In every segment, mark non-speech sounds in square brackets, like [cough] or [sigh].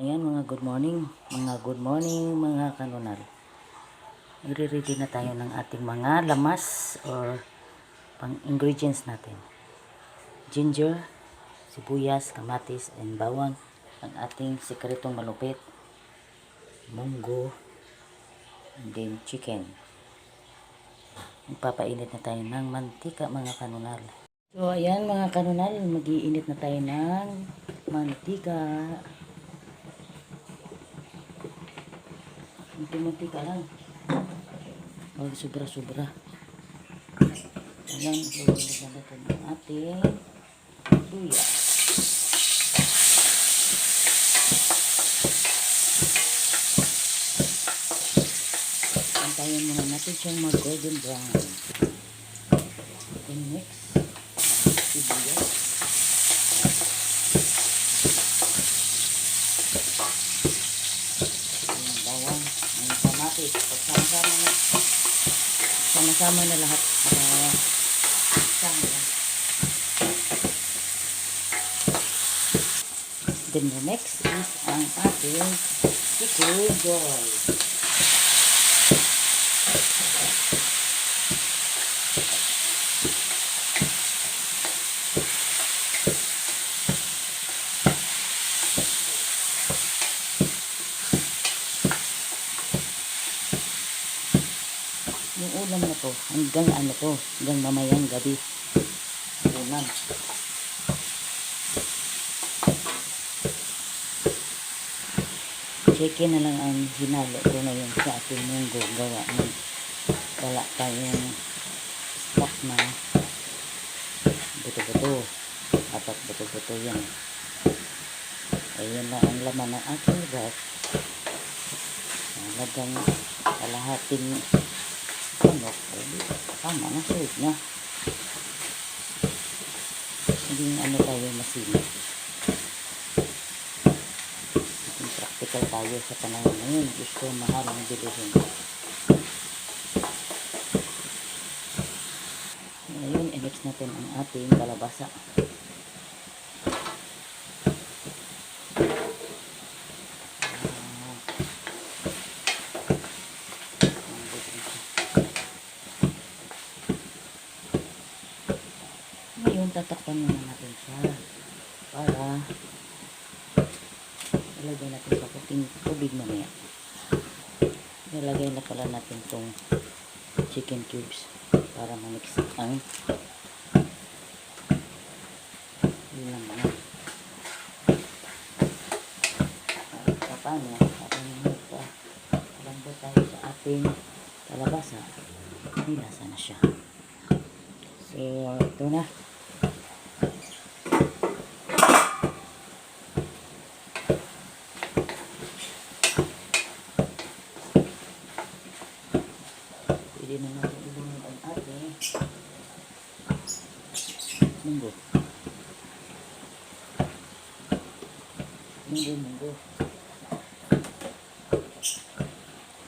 Ayan mga good morning, mga good morning mga kanunal. I-ready na tayo ng ating mga lamas or pang ingredients natin. Ginger, sibuyas, kamatis, and bawang. Ang ating sikretong malupit. Munggo, and then chicken. Magpapainit na tayo ng mantika mga kanunal. So ayan mga kanunal, magiinit na tayo ng mantika. Munti-munti ka lang. Huwag sobra-sobra. Ayan, iulit na natin ang ating luya. Antayin muna natin siyang mag-golden brown. Then next, ang sibuyas. yung bawang, yung kamatis, pagsama-sama na, sama-sama na lahat para sama lang. Then the next is ang ating chicken joy. Ulam na to, hanggang ano to, hanggang mamayang gabi. Ulam. Chicken na lang ang hinalo ko na yung sa ating munggo gawa ng wala tayong stock na buto-buto. Apat buto-buto yan. Ayun na ang laman ng aking ref. Talagang kalahating tama na suit niya. Hindi ano tayo masinip. Maging practical tayo sa panahon ngayon. Ko, mahal ang bilihin. Ngayon, i-mix natin ang ating kalabasa. Ngayon, tatakpan muna natin siya para ilagay natin sa puting tubig mamaya. Nilagay na pala natin tong chicken cubes para mamix ang mga at paano? Habang pa lambot tayo sa ating kalabasa. Nilasa na siya. So ito na na natin ilunod ang ating munggo. Munggo, munggo.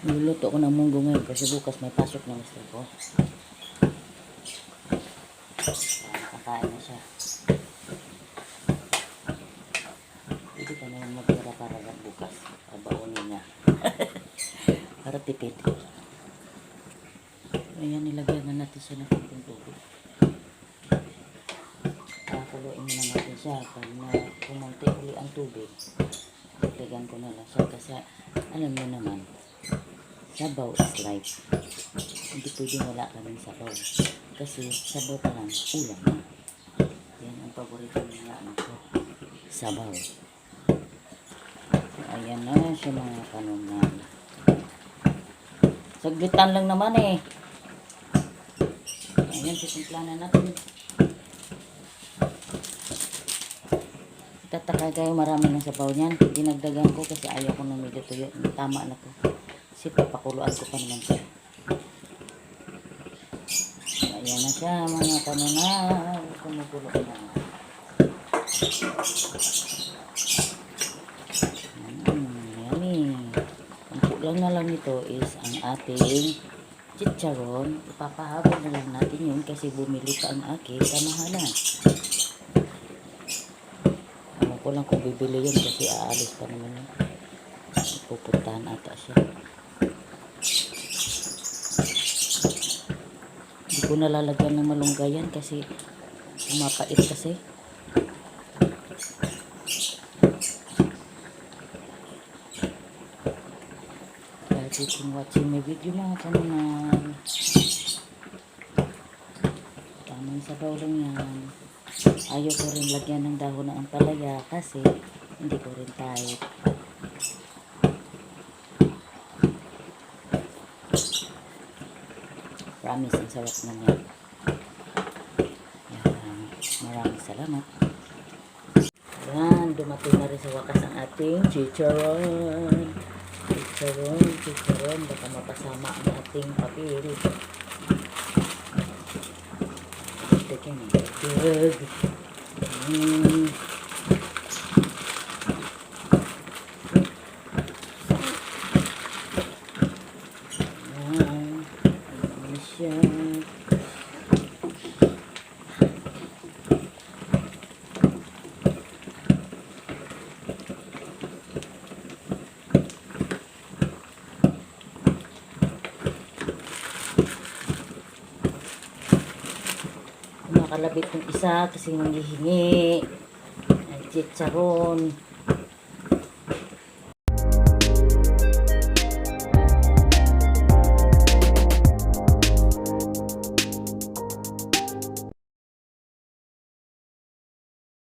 Niluluto ko ng munggo ngayon kasi bukas may pasok ng mister ko. Kakain na siya. Pwede ka na yung magtira para bukas. Pabaunin niya. [laughs] para tipid. Ayan, nilagyan na natin siya ng konting tubig. Kakuluin muna natin siya. Pag na pumunti uli ang tubig, lagyan ko na lang siya. Kasi alam niyo naman, sabaw is life. Hindi pwedeng wala kaming sabaw. Kasi sabaw pa lang, ulam na. Yan ang paborito ng mga anak ko. Sabaw. So, ayan na siya mga kanungan. Saglitan lang naman eh. Ayan, titimplahan na natin. Tataka kayo marami ng sabaw niyan. Dinagdagan ko kasi ayaw ko ng medyo tuyo. Tama na to. Kasi papakuluan ko pa naman siya. Ayan na siya mga kanunal. Kumukulo na. Mm, yummy. Ang kulang na lang nito is ang ating chicharon. Ipapahabol na lang natin yun kasi bumili pa ang aking kamahalan. Ano ko lang kung bibili yun kasi aalis pa naman yun. Pupuntahan ata siya. Hindi ko nalalagyan ng malunggayan kasi mapait kasi. Kung watching my video mga kanunan. Tamang sabaw lang yan. Ayaw ko rin lagyan ng dahon ng ampalaya kasi hindi ko rin type. Promise, ang sarap na. Yan. Maraming salamat. Yan, dumating na rin sa wakas ang ating chicharon. Chicharon, chicharon. Baka mapasama ang ating papel. Ito yan, good. Mm. Yan. Ano siya? Kumakalabit ng isa kasi nanghihingi. Ang chicharon.